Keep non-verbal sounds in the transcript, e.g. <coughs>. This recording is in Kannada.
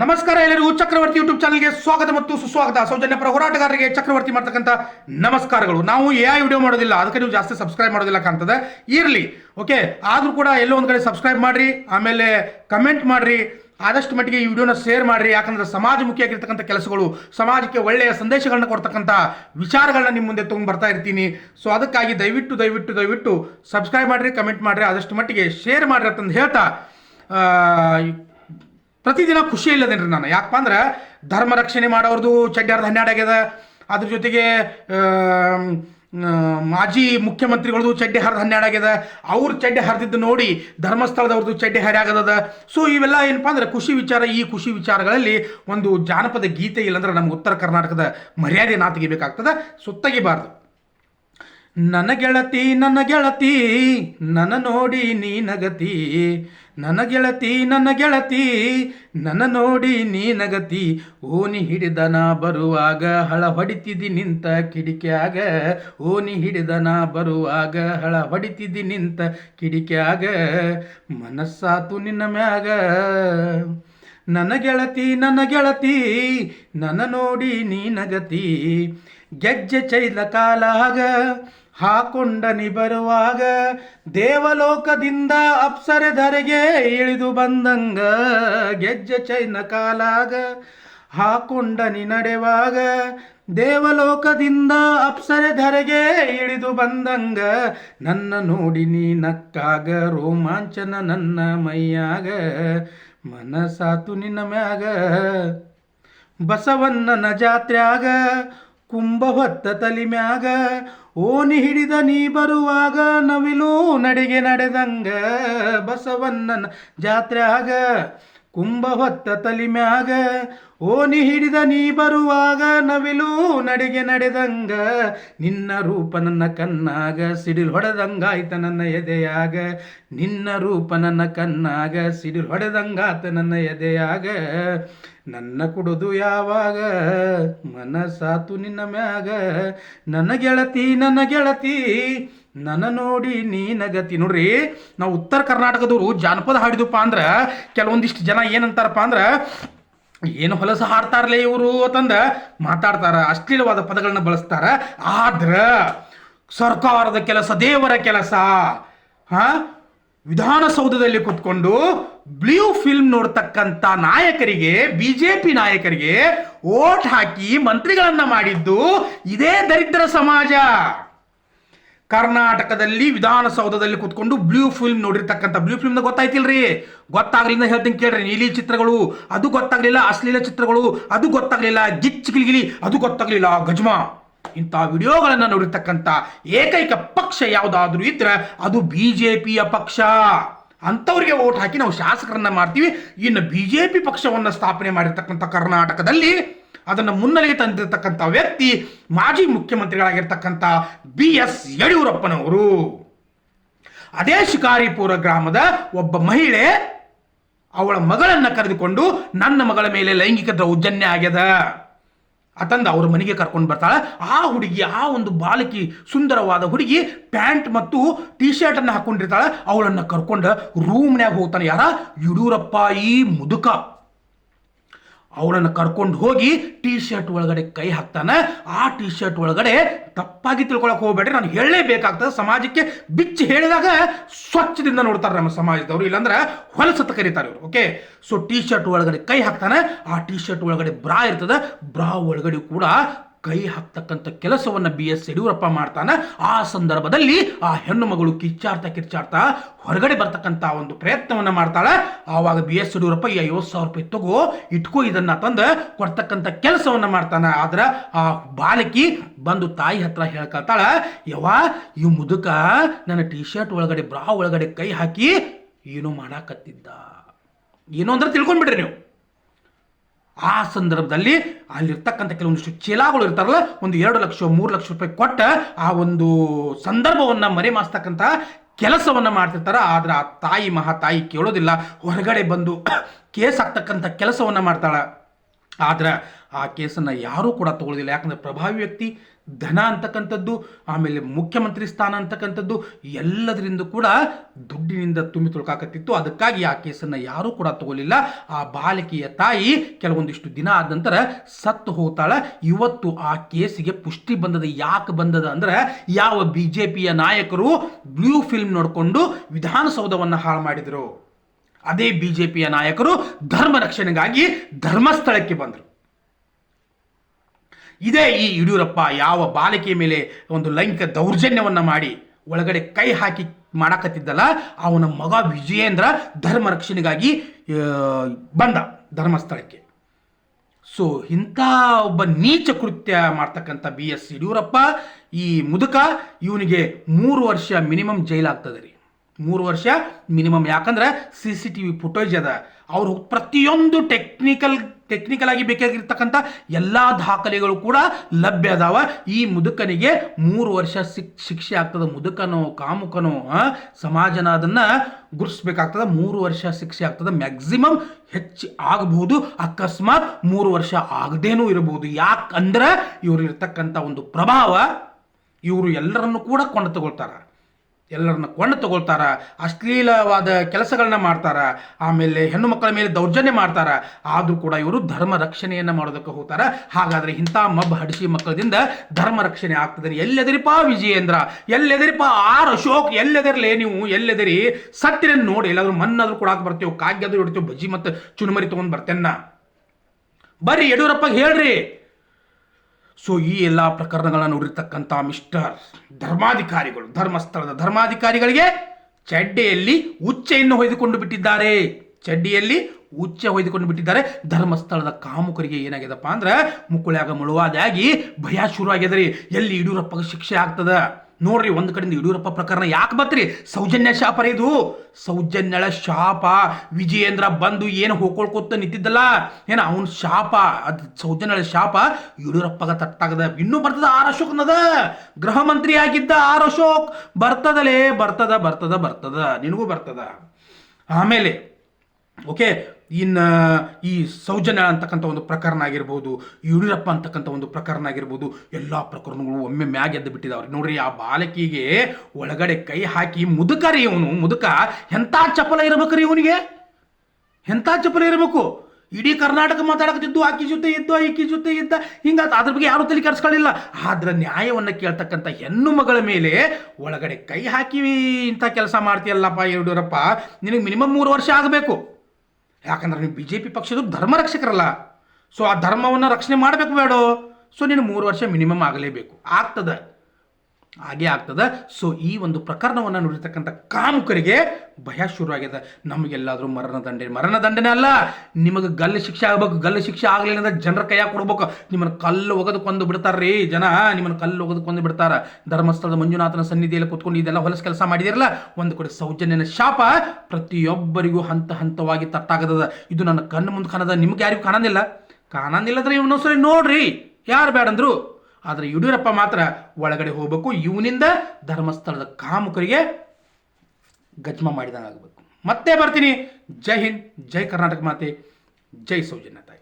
ನಮಸ್ಕಾರ ಎಲ್ಲರಿಗೂ. ಚಕ್ರವರ್ತಿ ಯೂಟ್ಯೂಬ್ ಚಾನಲ್ಗೆ ಸ್ವಾಗತ ಮತ್ತು ಸುಸ್ವಾಗತ. ಸೌಜನ್ಯ ಪರ ಹೋರಾಟಗಾರರಿಗೆ ಚಕ್ರವರ್ತಿ ಮಾಡ್ತಕ್ಕಂಥ ನಮಸ್ಕಾರಗಳು. ನಾವು ಎ ವಿಡಿಯೋ ಮಾಡೋದಿಲ್ಲ. ಅದಕ್ಕೆ ನೀವು ಜಾಸ್ತಿ ಸಬ್ಸ್ಕ್ರೈಬ್ ಮಾಡೋದಿಲ್ಲ ಕಾಣ್ತದೆ. ಇರಲಿ. ಓಕೆ ಆದರೂ ಕೂಡ ಎಲ್ಲೋ ಒಂದು ಕಡೆ ಸಬ್ಸ್ಕ್ರೈಬ್ ಮಾಡಿರಿ. ಆಮೇಲೆ ಕಮೆಂಟ್ ಮಾಡಿರಿ. ಆದಷ್ಟು ಮಟ್ಟಿಗೆ ಈ ವಿಡಿಯೋನ ಶೇರ್ ಮಾಡಿರಿ. ಯಾಕಂದ್ರೆ ಸಮಾಜಮುಖಿಯಾಗಿರ್ತಕ್ಕಂಥ ಕೆಲಸಗಳು, ಸಮಾಜಕ್ಕೆ ಒಳ್ಳೆಯ ಸಂದೇಶಗಳನ್ನ ಕೊಡ್ತಕ್ಕಂಥ ವಿಚಾರಗಳನ್ನ ನಿಮ್ಮ ಮುಂದೆ ತೊಗೊಂಡು ಬರ್ತಾ ಇರ್ತೀನಿ. ಸೊ ಅದಕ್ಕಾಗಿ ದಯವಿಟ್ಟು ದಯವಿಟ್ಟು ದಯವಿಟ್ಟು ಸಬ್ಸ್ಕ್ರೈಬ್ ಮಾಡಿರಿ ಕಮೆಂಟ್ ಮಾಡಿರಿ. ಆದಷ್ಟು ಮಟ್ಟಿಗೆ ಶೇರ್ ಮಾಡಿರಿ ಅಂತಂದು ಹೇಳ್ತಾ ಪ್ರತಿದಿನ ಖುಷಿ ಇಲ್ಲದೇನ್ರಿ ನಾನು. ಯಾಕಪ್ಪ ಅಂದ್ರೆ ಧರ್ಮ ರಕ್ಷಣೆ ಮಾಡೋರ್ದು ಚಡ್ಡಿ ಹರಿದು ಹನ್ನೆರಡು ಆಗ್ಯದ. ಅದ್ರ ಜೊತೆಗೆ ಮಾಜಿ ಮುಖ್ಯಮಂತ್ರಿಗಳದು ಚಡ್ಡಿ ಹರಿದು ಹನ್ನೆರಡು ಆಗ್ಯದ. ಅವ್ರ ಚಡ್ಡಿ ಹರಿದಿದ್ದು ನೋಡಿ ಧರ್ಮಸ್ಥಳದವ್ರದ್ದು ಚಡ್ಡಿ ಹರಿ ಆಗದ ಸೊ ಇವೆಲ್ಲ ಏನಪ್ಪ ಅಂದ್ರೆ ಖುಷಿ ವಿಚಾರ. ಈ ಖುಷಿ ವಿಚಾರಗಳಲ್ಲಿ ಒಂದು ಜಾನಪದ ಗೀತೆ ಇಲ್ಲಂದ್ರೆ ನಮ್ಗೆ ಉತ್ತರ ಕರ್ನಾಟಕದ ಮರ್ಯಾದೆ ನಾ ತೆಗಿಬೇಕಾಗ್ತದೆ ಸುತ್ತಗಿಬಾರ್ದು ನನ್ನ ಗೆಳತಿ ನನ್ನ ಗೆಳತಿ ನನ್ನ ನೋಡಿ ನೀ ನಗತಿ. ನನ್ನ ಗೆಳತಿ ನನ್ನ ಗೆಳತಿ ನನ್ನ ನೋಡಿ ನೀ ನಗತಿ. ಓನಿ ಹಿಡಿದನ ಬರುವಾಗ ಹಳ ಹೊಡಿತಿದಿ ನಿಂತ ಕಿಡಿಕ್ಯಾಗ. ಓನಿ ಹಿಡಿದನ ಬರುವಾಗ ಹಳ ಹೊಡಿತಿದಿ ನಿಂತ ಕಿಡಿಕ್ಯಾಗ. ಮನಸ್ಸಾತು ನಿನ್ನ ಮ್ಯಾಗ. ನನ್ನ ಗೆಳತಿ ನನ್ನ ಗೆಳತಿ ನನ್ನ ನೋಡಿ ನೀ ನಗತಿ. ಗೆಜ್ಜೆ ಚೈಲ ಕಾಲಾಗ ಹಾಕೊಂಡನಿ ಬರುವಾಗ ದೇವಲೋಕದಿಂದ ಅಪ್ಸರೆ ಧರೆಗೆ ಇಳಿದು ಬಂದಂಗ ಗೆಜ್ಜೆ ಚೈನ ಕಾಲಾಗ ಹಾಕೊಂಡನಿ ನಡೆವಾಗ ದೇವಲೋಕದಿಂದ ಅಪ್ಸರೆ ಧರೆಗೆ ಇಳಿದು ಬಂದಂಗ ನನ್ನ ನೋಡಿ ನೀ ನಕ್ಕಾಗ, ರೋಮಾಂಚನ ನನ್ನ ಮೈಯಾಗ, ಮನಸಾತು ನಿನ್ನ ಮ್ಯಾಗ, ಬಸವಣ್ಣನ ಜಾತ್ರ್ಯಾಗ ಕುಂಭ ತಲಿಮ್ಯಾಗ ತಲಿ ಮ್ಯಾಗ ಓನಿ ಹಿಡಿದ ನೀ ಬರುವಾಗ ನವಿಲು ನಡಿಗೆ ನಡೆದಂಗ ಬಸವಣ್ಣನ ಜಾತ್ರ್ಯಾಗ ಕುಂಭವತ್ತ ತಲಿಮ್ಯಾಗ ತಲಿ ಮ್ಯಾಗ ಓನಿ ಹಿಡಿದ ನೀ ಬರುವಾಗ ನವಿಲು ನಡಿಗೆ ನಡೆದಂಗ ನಿನ್ನ ರೂಪ ನನ್ನ ಕಣ್ಣಾಗ ಸಿಡಿಲ್ ಹೊಡೆದಂಗಾಯ್ತ ನನ್ನ ಎದೆಯಾಗ. ನಿನ್ನ ರೂಪ ನನ್ನ ಕಣ್ಣಾಗ ಸಿಡಿಲ್ ಹೊಡೆದಂಗಾತ ನನ್ನ ಎದೆಯಾಗ. ನನ್ನ ಕುಡುದು ಯಾವಾಗ? ಮನಸಾತು ನಿನ್ನ ಮ್ಯಾಗ. ನನ್ನ ಗೆಳತಿ ನನ್ನ ಗೆಳತಿ, ನನ್ನ ನೋಡಿ ನೀನ ಗತಿ ನೋಡ್ರಿ, ನಾವು ಉತ್ತರ ಕರ್ನಾಟಕದವರು ಜಾನಪದ ಹಾಡಿದಪ್ಪ ಅಂದ್ರೆ ಕೆಲವೊಂದಿಷ್ಟು ಜನ ಏನಂತಾರಪ್ಪ ಅಂದ್ರೆ, ಏನು ಹೊಲಸ ಹಾಡ್ತಾರಲೇ ಇವರು? ಅಂತಂದ ಮಾತಾಡ್ತಾರ. ಅಶ್ಲೀಲವಾದ ಪದಗಳನ್ನ ಬಳಸ್ತಾರ. ಆದ್ರ ಸರ್ಕಾರದ ಕೆಲಸ, ದೇವರ ಕೆಲಸ. ಹಾ? ವಿಧಾನಸೌಧದಲ್ಲಿ ಕುತ್ಕೊಂಡು ಬ್ಲೂ ಫಿಲ್ಮ್ ನೋಡ್ತಕ್ಕಂಥ ನಾಯಕರಿಗೆ, ಬಿಜೆಪಿ ನಾಯಕರಿಗೆ ಓಟ್ ಹಾಕಿ ಮಂತ್ರಿಗಳನ್ನ ಮಾಡಿದ್ದು ಇದೇ ದರಿದ್ರ ಸಮಾಜ. ಕರ್ನಾಟಕದಲ್ಲಿ ವಿಧಾನಸೌಧದಲ್ಲಿ ಕುತ್ಕೊಂಡು ಬ್ಲೂ ಫಿಲ್ಮ್ ನೋಡಿರ್ತಕ್ಕಂಥ ಬ್ಲೂ ಫಿಲ್ಮ್ ಗೊತ್ತಾಯ್ತಿಲ್ರಿ? ಗೊತ್ತಾಗ್ಲಿಲ್ಲ ಹೇಳ್ತೀನಿ ಕೇಳ್ರಿ, ನೀಲಿ ಚಿತ್ರಗಳು, ಅದು ಗೊತ್ತಾಗ್ಲಿಲ್ಲ ಅಶ್ಲೀಲ ಚಿತ್ರಗಳು, ಅದು ಗೊತ್ತಾಗ್ಲಿಲ್ಲ ಗಿಚ್ ಗಿಲಿಗಿಲಿ, ಅದು ಗೊತ್ತಾಗ್ಲಿಲ್ಲ ಗಜ್ಮಾ. ಇಂಥ ವಿಡಿಯೋಗಳನ್ನು ನೋಡಿರ್ತಕ್ಕಂಥ ಏಕೈಕ ಪಕ್ಷ ಯಾವುದಾದ್ರೂ ಇದ್ರೆ ಅದು ಬಿ ಜೆ ಪಿಯ ಪಕ್ಷ. ಅಂಥವ್ರಿಗೆ ಓಟ್ ಹಾಕಿ ನಾವು ಶಾಸಕರನ್ನ ಮಾಡ್ತೀವಿ. ಇನ್ನು ಬಿ ಜೆ ಪಿ ಪಕ್ಷವನ್ನು ಸ್ಥಾಪನೆ ಮಾಡಿರ್ತಕ್ಕಂಥ ಕರ್ನಾಟಕದಲ್ಲಿ ಅದನ್ನು ಮುನ್ನೆಲೆಗೆ ತಂದಿರತಕ್ಕಂಥ ವ್ಯಕ್ತಿ ಮಾಜಿ ಮುಖ್ಯಮಂತ್ರಿಗಳಾಗಿರ್ತಕ್ಕಂಥ ಬಿ ಎಸ್ ಯಡಿಯೂರಪ್ಪನವರು. ಅದೇ ಶಿಕಾರಿಪುರ ಗ್ರಾಮದ ಒಬ್ಬ ಮಹಿಳೆ ಅವಳ ಮಗಳನ್ನ ಕರೆದುಕೊಂಡು ನನ್ನ ಮಗಳ ಮೇಲೆ ಲೈಂಗಿಕ ದೌರ್ಜನ್ಯ ಆಗ್ಯದ. ಅತಂದ ಅವ್ರ ಮನೆಗೆ ಕರ್ಕೊಂಡು ಬರ್ತಾಳೆ. ಆ ಹುಡುಗಿ, ಆ ಒಂದು ಬಾಲಕಿ ಸುಂದರವಾದ ಹುಡುಗಿ ಪ್ಯಾಂಟ್ ಮತ್ತು ಟಿ ಶರ್ಟ್ ಅನ್ನ ಹಾಕೊಂಡಿರ್ತಾಳೆ. ಅವಳನ್ನ ಕರ್ಕೊಂಡು ರೂಮ್ನ್ಯಾಗ ಹೋಗ್ತಾನೆ. ಯಾರ? ಯಡಿಯೂರಪ್ಪ ಈ ಮುದುಕ. ಅವಳನ್ನು ಕರ್ಕೊಂಡು ಹೋಗಿ ಟಿ ಶರ್ಟ್ ಒಳಗಡೆ ಕೈ ಹಾಕ್ತಾನೆ. ಆ ಟಿ ಶರ್ಟ್ ಒಳಗಡೆ ತಪ್ಪಾಗಿ ತಿಳ್ಕೊಳಕ್ಕೆ ಹೋಗ್ಬೇಡ್ರಿ. ನಾನು ಹೇಳಲೇಬೇಕಾಗ್ತದೆ. ಸಮಾಜಕ್ಕೆ ಬಿಚ್ಚಿ ಹೇಳಿದಾಗ ಸ್ವಚ್ಛದಿಂದ ನೋಡ್ತಾರೆ ನಮ್ಮ ಸಮಾಜದವರು. ಇಲ್ಲಾಂದ್ರೆ ಹೊಲಸತ್ತ ಕರೀತಾರೆ ಇವರು. ಓಕೆ ಸೊ ಟಿ ಶರ್ಟ್ ಒಳಗಡೆ ಕೈ ಹಾಕ್ತಾನೆ. ಆ ಟಿ ಶರ್ಟ್ ಒಳಗಡೆ ಬ್ರಾ ಇರ್ತದೆ. ಬ್ರಾ ಒಳಗಡೆ ಕೂಡ ಕೈ ಹಾಕ್ತಕ್ಕಂಥ ಕೆಲಸವನ್ನು ಬಿ ಎಸ್ ಯಡಿಯೂರಪ್ಪ ಮಾಡ್ತಾನೆ, ಆ ಸಂದರ್ಭದಲ್ಲಿ ಆ ಹೆಣ್ಣು ಮಗಳು ಕಿಚ್ಚಾಡ್ತಾ ಕಿಚ್ಚಾಡ್ತಾ ಹೊರಗಡೆ ಬರ್ತಕ್ಕಂಥ ಒಂದು ಪ್ರಯತ್ನವನ್ನು ಮಾಡ್ತಾಳೆ. ಆವಾಗ ಬಿ ಎಸ್ ಯಡಿಯೂರಪ್ಪ ಈ ಐವತ್ತು ಸಾವಿರ ರೂಪಾಯಿ ತಗೋ, ಇಟ್ಕೋ ಇದನ್ನ ತಂದು, ಕೊಡ್ತಕ್ಕಂಥ ಕೆಲಸವನ್ನು ಮಾಡ್ತಾನೆ. ಆದ್ರೆ ಆ ಬಾಲಕಿ ಬಂದು ತಾಯಿ ಹತ್ರ ಹೇಳ್ಕೊಳ್ತಾಳೆ ಯವ ಈ ಮುದುಕ ನನ್ನ ಟಿ ಶರ್ಟ್ ಒಳಗಡೆ ಬ್ರಾ ಒಳಗಡೆ ಕೈ ಹಾಕಿ ಏನೋ ಮಾಡಾಕತ್ತಿದ್ದ. ಏನು ಅಂದ್ರೆ ತಿಳ್ಕೊಂಡ್ಬಿಡ್ರಿ ನೀವು. ಆ ಸಂದರ್ಭದಲ್ಲಿ ಅಲ್ಲಿರ್ತಕ್ಕಂಥ ಕೆಲವೊಂದಿಷ್ಟು ಚೀಲಾಗಳು ಇರ್ತಾರಲ್ಲ, ಒಂದು ಎರಡು ಲಕ್ಷ, ಮೂರು ಲಕ್ಷ ರೂಪಾಯಿ ಕೊಟ್ಟ ಆ ಒಂದು ಸಂದರ್ಭವನ್ನು ಮರೆಮಾಸ್ತಕ್ಕಂಥ ಕೆಲಸವನ್ನು ಮಾಡ್ತಿರ್ತಾರೆ. ಆದ್ರೆ ಆ ತಾಯಿ ಮಹಾ ತಾಯಿ ಕೇಳೋದಿಲ್ಲ. ಹೊರಗಡೆ ಬಂದು <coughs> ಕೇಸ್ ಆಗ್ತಕ್ಕಂಥ ಕೆಲಸವನ್ನು ಮಾಡ್ತಾಳ. ಆದ್ರೆ ಆ ಕೇಸನ್ನು ಯಾರೂ ಕೂಡ ತಗೊಳ್ಳೋದಿಲ್ಲ ಯಾಕಂದ್ರೆ ಪ್ರಭಾವಿ ವ್ಯಕ್ತಿ ಧನ ಅಂತಕ್ಕಂಥದ್ದು, ಆಮೇಲೆ ಮುಖ್ಯಮಂತ್ರಿ ಸ್ಥಾನ ಅಂತಕ್ಕಂಥದ್ದು, ಎಲ್ಲದರಿಂದ ಕೂಡ ದುಡ್ಡಿನಿಂದ ತುಂಬಿ ತುಳುಕಾಕತ್ತಿತ್ತು. ಅದಕ್ಕಾಗಿ ಆ ಕೇಸನ್ನು ಯಾರೂ ಕೂಡ ತಗೊಳ್ಳಿಲ್ಲ. ಆ ಬಾಲಕಿಯ ತಾಯಿ ಕೆಲವೊಂದಿಷ್ಟು ದಿನ ಆದ ನಂತರ ಸತ್ತು ಹೋಗ್ತಾಳೆ. ಇವತ್ತು ಆ ಕೇಸಿಗೆ ಪುಷ್ಟಿ ಬಂದದ ಯಾಕೆ ಬಂದದ ಅಂದ್ರೆ, ಯಾವ ಬಿ ಜೆ ಪಿಯ ನಾಯಕರು ಬ್ಲೂ ಫಿಲ್ಮ್ ನೋಡಿಕೊಂಡು ವಿಧಾನಸೌಧವನ್ನು ಹಾಳು ಮಾಡಿದರು. ಅದೇ ಬಿ ಜೆ ಪಿಯ ನಾಯಕರು ಧರ್ಮ ರಕ್ಷಣೆಗಾಗಿ ಧರ್ಮಸ್ಥಳಕ್ಕೆ ಬಂದರು. ಇದೇ ಈ ಯಡಿಯೂರಪ್ಪ ಯಾವ ಬಾಲಕಿಯ ಮೇಲೆ ಒಂದು ಲೈಂಗಿಕ ದೌರ್ಜನ್ಯವನ್ನು ಮಾಡಿ ಒಳಗಡೆ ಕೈ ಹಾಕಿ ಮಾಡಕತ್ತಿದ್ದಲ್ಲ, ಅವನ ಮಗ ವಿಜಯೇಂದ್ರ ಧರ್ಮ ರಕ್ಷಣೆಗಾಗಿ ಬಂದ ಧರ್ಮಸ್ಥಳಕ್ಕೆ. ಸೊ ಇಂಥ ಒಬ್ಬ ನೀಚ ಕೃತ್ಯ ಮಾಡ್ತಕ್ಕಂಥ ಬಿ ಎಸ್ ಯಡಿಯೂರಪ್ಪ, ಈ ಮುದುಕ ಇವನಿಗೆ ಮೂರು ವರ್ಷ ಮಿನಿಮಮ್ ಜೈಲಾಗ್ತದೆ ರೀ. ಮೂರು ವರ್ಷ ಮಿನಿಮಮ್. ಯಾಕಂದ್ರೆ C C T V footage ಅದ. ಅವರು ಪ್ರತಿಯೊಂದು ಟೆಕ್ನಿಕಲ್ ಟೆಕ್ನಿಕಲ್ ಆಗಿ ಬೇಕಾಗಿರ್ತಕ್ಕಂಥ ಎಲ್ಲ ದಾಖಲೆಗಳು ಕೂಡ ಲಭ್ಯ ಅದಾವ. ಈ ಮುದುಕನಿಗೆ ಮೂರು ವರ್ಷ ಶಿಕ್ ಶಿಕ್ಷೆ ಆಗ್ತದೆ. ಮುದುಕನೋ, ಕಾಮುಕನೋ ಸಮಾಜನ ಅದನ್ನು ಗುರುಸ್ಬೇಕಾಗ್ತದೆ ಮೂರು ವರ್ಷ ಶಿಕ್ಷೆ ಆಗ್ತದೆ. ಮ್ಯಾಕ್ಸಿಮಮ್ ಹೆಚ್ಚು ಆಗಬಹುದು. ಅಕಸ್ಮಾತ್ ಮೂರು ವರ್ಷ ಆಗದೇನೂ ಇರಬಹುದು. ಯಾಕಂದ್ರೆ ಇವರು ಇರ್ತಕ್ಕಂಥ ಒಂದು ಪ್ರಭಾವ ಇವರು ಎಲ್ಲರನ್ನು ಕೂಡ ಕೊಂಡು ತಗೊಳ್ತಾರ. ಎಲ್ಲರನ್ನ ಕೊಂಡು ತಗೊಳ್ತಾರ, ಅಶ್ಲೀಲವಾದ ಕೆಲಸಗಳನ್ನ ಮಾಡ್ತಾರ, ಆಮೇಲೆ ಹೆಣ್ಣು ಮಕ್ಕಳ ಮೇಲೆ ದೌರ್ಜನ್ಯ ಮಾಡ್ತಾರ, ಆದರೂ ಕೂಡ ಇವರು ಧರ್ಮ ರಕ್ಷಣೆಯನ್ನ ಮಾಡೋದಕ್ಕೆ ಹೋಗ್ತಾರ. ಹಾಗಾದ್ರೆ ಇಂಥ ಮಬ್ ಹಡಿಸಿ ಮಕ್ಕಳದಿಂದ ಧರ್ಮ ರಕ್ಷಣೆ ಆಗ್ತದೆ. ಎಲ್ಲೆದರಿಪ ವಿಜಯೇಂದ್ರ, ಎಲ್ಲೆದರಿಪ ಆರ್ ಅಶೋಕ್, ಎಲ್ಲೆದಿರ್ಲಿ ನೀವು, ಎಲ್ಲೆದರಿ ಸತ್ತಿನ ನೋಡಿ, ಎಲ್ಲಾದ್ರೂ ಮಣ್ಣಾದ್ರೂ ಕೂಡ ಬರ್ತೇವೆ ಕಾಗ್ಯಾದ್ರೂ ಇಡ್ತೇವೆ ಬಜ್ಜಿ ಮತ್ತು ಚುನುಮರಿ ತಗೊಂಡ್ ಬರ್ತೇನ ಬರ್ರಿ ಯಡಿಯೂರಪ್ಪ ಹೇಳ್ರಿ. ಸೊ ಈ ಎಲ್ಲ ಪ್ರಕರಣಗಳನ್ನು ನೋಡಿರ್ತಕ್ಕಂಥ ಮಿಸ್ಟರ್ ಧರ್ಮಾಧಿಕಾರಿಗಳು, ಧರ್ಮಸ್ಥಳದ ಧರ್ಮಾಧಿಕಾರಿಗಳಿಗೆ ಚಡ್ಡೆಯಲ್ಲಿ ಉಚ್ಚೆಯನ್ನು ಹೊಯ್ದುಕೊಂಡು ಬಿಟ್ಟಿದ್ದಾರೆ. ಚಡ್ಡಿಯಲ್ಲಿ ಉಚ್ಚೆ ಹೊಯ್ದುಕೊಂಡು ಬಿಟ್ಟಿದ್ದಾರೆ. ಧರ್ಮಸ್ಥಳದ ಕಾಮುಕರಿಗೆ ಏನಾಗ್ಯದಪ್ಪ ಅಂದ್ರೆ ಮುಕ್ಕುಳ್ಯಾಗ ಮುಳುವಾದಾಗಿ ಭಯ ಶುರು ರೀ ಎಲ್ಲಿ ಯಡಿಯೂರಪ್ಪಗೆ ಶಿಕ್ಷೆ ಆಗ್ತದ? ನೋಡ್ರಿ ಒಂದು ಕಡೆಯಿಂದ ಯಡಿಯೂರಪ್ಪ ಪ್ರಕರಣ ಯಾಕೆ ಬತ್ರಿ ಸೌಜನ್ಯ ಶಾಪ ಇದು. ಸೌಜನ್ಯಳ ಶಾಪ. ವಿಜಯೇಂದ್ರ ಬಂದು ಏನು ಹೋಗ್ಕೊಳ್ಕೊತ ನಿಂತಿದ್ದಲ್ಲ? ಏನ ಅವನ ಶಾಪ? ಅದು ಸೌಜನ್ಯಳ ಶಾಪ ಯಡಿಯೂರಪ್ಪಗ ತಟ್ಟಾಗದ ಇನ್ನೂ ಬರ್ತದ ಆರ್ ಅಶೋಕ್ನದ? ಗೃಹ ಮಂತ್ರಿ ಆಗಿದ್ದ ಆರ್ ಅಶೋಕ್. ಬರ್ತದಲೇ, ಬರ್ತದ ಬರ್ತದ ಬರ್ತದ. ನಿನಗೂ ಬರ್ತದ. ಆಮೇಲೆ ಓಕೆ? ಇನ್ನು ಈ ಸೌಜನ್ಯ ಅಂತಕ್ಕಂಥ ಒಂದು ಪ್ರಕರಣ ಆಗಿರ್ಬೋದು, ಯಡಿಯೂರಪ್ಪ ಅಂತಕ್ಕಂಥ ಒಂದು ಪ್ರಕರಣ ಆಗಿರ್ಬೋದು, ಎಲ್ಲ ಪ್ರಕರಣಗಳು ಒಮ್ಮೆ ಮ್ಯಾಗ ಎದ್ದು ಬಿಟ್ಟಿದ್ದಾವ್ರಿ ನೋಡ್ರಿ, ಆ ಬಾಲಕಿಗೆ ಒಳಗಡೆ ಕೈ ಹಾಕಿ ಮುದುಕ ರೀ ಇವನು. ಮುದುಕ ಎಂಥ ಚಪಲ ಇರ್ಬೇಕ್ರಿ ಇವನಿಗೆ? ಎಂಥ ಚಪಲ ಇರಬೇಕು? ಇಡೀ ಕರ್ನಾಟಕ ಮಾತಾಡಕತ್ತಿದ್ದು ಆಕಿ ಜೊತೆ ಇದ್ದು, ಈಕಿ ಜೊತೆ ಇದ್ದ. ಹಿಂಗ ಅದ್ರ ಬಗ್ಗೆ ಯಾರು ತಲೆ ಕೆಡಿಸ್ಕೊಳ್ಳಿಲ್ಲ. ಆದ್ರೆ ನ್ಯಾಯವನ್ನು ಕೇಳ್ತಕ್ಕಂಥ ಹೆಣ್ಣು ಮಗಳ ಮೇಲೆ ಒಳಗಡೆ ಕೈ ಹಾಕಿ ಇಂಥ ಕೆಲಸ ಮಾಡ್ತೀಯಲ್ಲಪ್ಪ ಯಡಿಯೂರಪ್ಪ? ನಿನಗೆ ಮಿನಿಮಮ್ ಮೂರು ವರ್ಷ ಆಗಬೇಕು. ಯಾಕಂದ್ರೆ ನೀವು ಬಿ ಜೆ ಪಿ ಪಕ್ಷದ ಧರ್ಮ ರಕ್ಷಕರಲ್ಲ ಸೊ ಆ ಧರ್ಮವನ್ನು ರಕ್ಷಣೆ ಮಾಡಬೇಕು ಬೇಡೋ. ಸೊ ನೀನು ಮೂರು ವರ್ಷ ಮಿನಿಮಮ್ ಆಗಲೇಬೇಕು. ಆಗ್ತದೆ. ಹಾಗೆ ಆಗ್ತದೆ. ಸೊ ಈ ಒಂದು ಪ್ರಕರಣವನ್ನು ನೋಡಿರ್ತಕ್ಕಂಥ ಕಾಮುಕರಿಗೆ ಭಯ ಶುರುವಾಗಿದೆ. ನಮಗೆಲ್ಲಾದರೂ ಮರಣ ದಂಡನೆ ಮರಣ ದಂಡನೆ ಅಲ್ಲ. ನಿಮಗೆ ಗಲ್ಲು ಶಿಕ್ಷೆ ಆಗಬೇಕು, ಗಲ್ಲು ಶಿಕ್ಷೆ ಆಗಲಿಲ್ಲ ಅಂದ್ರೆ ಜನರ ಕೈಯಾಗ ಕೊಡ್ಬೇಕು. ನಿಮ್ಮನ್ನು ಕಲ್ಲು ಒಗೆದು ಕೊಂದು ಬಿಡ್ತಾರ್ರಿ ಜನ, ನಿಮ್ಮನ್ನು ಕಲ್ಲು ಒಗೆದು ಕೊಂದು ಬಿಡ್ತಾರೆ. ಧರ್ಮಸ್ಥಳದ ಮಂಜುನಾಥನ ಸನ್ನಿಧಿಯಲ್ಲಿ ಕೂತ್ಕೊಂಡು ಇದೆಲ್ಲ ಹೊಲಸು ಕೆಲಸ ಮಾಡಿದಿರಲ್ಲ, ಒಂದು ಕಡೆ ಸೌಜನ್ಯನ ಶಾಪ ಪ್ರತಿಯೊಬ್ಬರಿಗೂ ಹಂತ ಹಂತವಾಗಿ ತಟ್ಟಾಗದ ಇದು ನನ್ನ ಕಣ್ಣು ಮುಂದೆ ಕಾಣದ, ನಿಮ್ಗೆ ಯಾರಿಗೂ ಕಾಣೋದಿಲ್ಲ. ಕಾಣಂದಿಲ್ಲ ಅಂದ್ರೆ ಇವನ್ನೊಂದ್ಸರಿ ನೋಡ್ರಿ. ಯಾರು ಬೇಡಂದ್ರು ಆದರೆ ಯಡಿಯೂರಪ್ಪ ಮಾತ್ರ ಒಳಗಡೆ ಹೋಗಬೇಕು. ಇವನಿಂದ ಧರ್ಮಸ್ಥಳದ ಕಾಮುಕರಿಗೆ ಗಜ್ಮ ಮಾಡಿದಂಗೆ ಆಗಬೇಕು ಮತ್ತೆ ಬರ್ತೀನಿ. ಜೈ ಹಿಂದ್, ಜೈ ಕರ್ನಾಟಕ ಮಾತೆ, ಜೈ ಸೌಜನ್ಯ ತಾಯಿ